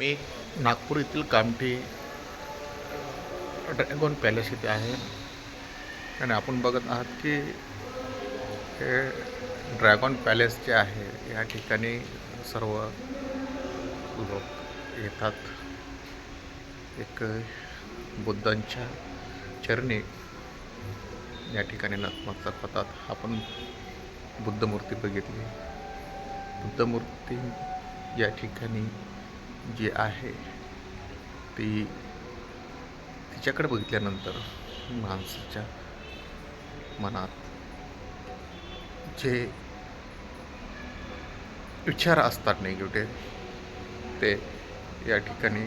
मी नागपूर येथील कामठी ड्रॅगॉन पॅलेस इथे आहे. आणि आपण बघत आहात की हे ड्रॅगॉन पॅलेस जे आहे या ठिकाणी सर्व लोक येतात. एक बुद्धांच्या चरणी या ठिकाणी नतमस्तक होतात. आपण बुद्धमूर्ती बघितली. बुद्धमूर्ती या ठिकाणी जी आहे ती तिच्याकडे बघितल्यानंतर माणसाच्या मनात जे विचार असतात निगेटिव्ह ते या ठिकाणी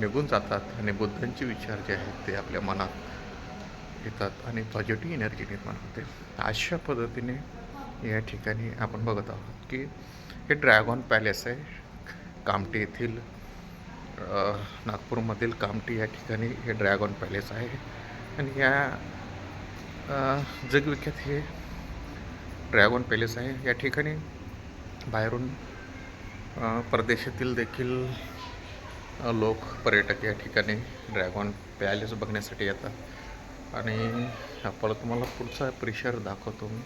निघून जातात आणि बुद्धांचे विचार जे आहेत ते आपल्या मनात येतात आणि पॉझिटिव्ह एनर्जी निर्माण होते. अशा पद्धतीने या ठिकाणी आपण बघत आहोत की हे ड्रॅगॉन पॅलेस आहे. कामटी येथील नागपूरमधील कामटी या ठिकाणी हे ड्रॅगॉन पॅलेस आहे. आणि या जगविख्यात हे ड्रॅगॉन पॅलेस आहे. या ठिकाणी बाहेरून परदेशातील देखील लोक पर्यटक या ठिकाणी ड्रॅगॉन पॅलेस बघण्यासाठी येतात. आणि आपण तुम्हाला पुढचा प्रेशर दाखवतो मी.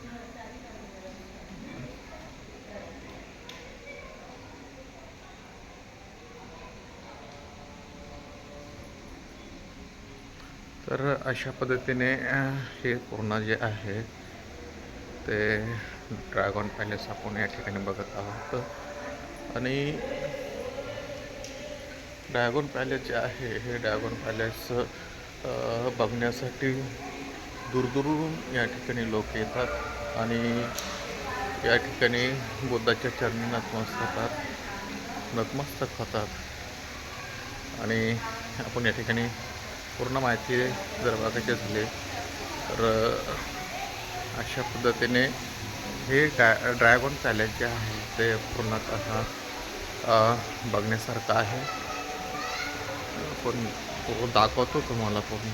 तर अशा पद्धतीने हे पूर्ण जे आहे ते ड्रॅगॉन पॅलेस आपण या ठिकाणी बघत आहोत. आणि ड्रॅगन पॅलेस जे आहे हे ड्रॅगॉन पॅलेस बघण्यासाठी दूरदूरून या ठिकाणी लोक येतात आणि या ठिकाणी बुद्धाच्या चरणी नतमस्तकात होतात नतमस्तक होतात. आणि आपण या ठिकाणी पूर्ण माहिती जर बघायची झाली. तर अशा पद्धतीने हे डा ड्रॅगन पॅलेस जे आहे ते पूर्णतः बघण्यासारखं आहे. पण दाखवतो तुम्हाला पूर्ण